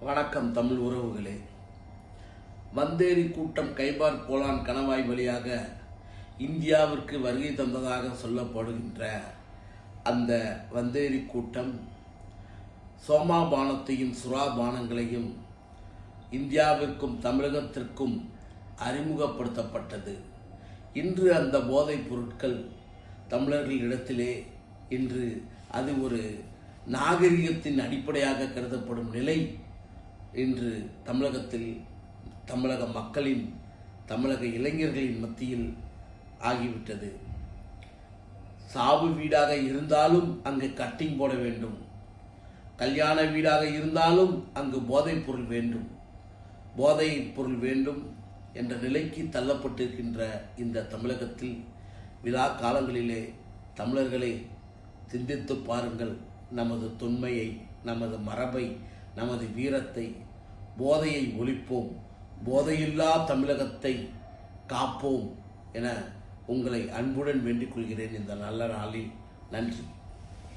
வணக்கம் தமிழ் உறவுகளே. வந்தேரி கூட்டம் கைபார் போலான் கணவாய் வழியாக இந்தியாவிற்கு வருகை தந்ததாக சொல்லப்படுகின்ற அந்த வந்தேரி கூட்டம் சோமாபானத்தையும் சுறாபானங்களையும் சுறா பானங்களையும் இந்தியாவிற்கும் தமிழகத்திற்கும் அறிமுகப்படுத்தப்பட்டது. இன்று அந்த போதைப் பொருட்கள் தமிழர்களிடத்திலே இன்று அது ஒரு நாகரிகத்தின் அடிப்படையாக கருதப்படும் நிலை இன்று தமிழகத்தில் தமிழக மக்களின் தமிழக இளைஞர்களின் மத்தியில் ஆகிவிட்டது. சாவு வீடாக இருந்தாலும் அங்கு கட்டிங் போட வேண்டும். கல்யாண வீடாக இருந்தாலும் அங்கு போதைப் பொருள் வேண்டும். போதை பொருள் வேண்டும் என்ற நிலைக்கு தள்ளப்பட்டிருக்கின்ற இந்த தமிழகத்தில் விழா காலங்களிலே தமிழர்களை சிந்தித்து பாருங்கள் நமது தொன்மையை நமது மரபை நமது வீரத்தை போதையை ஒழிப்போம். போதையில்லா தமிழகத்தை காப்போம் என உங்களை அன்புடன் வேண்டிக் கொள்கிறேன் இந்த நல்ல நாளில். நன்றி.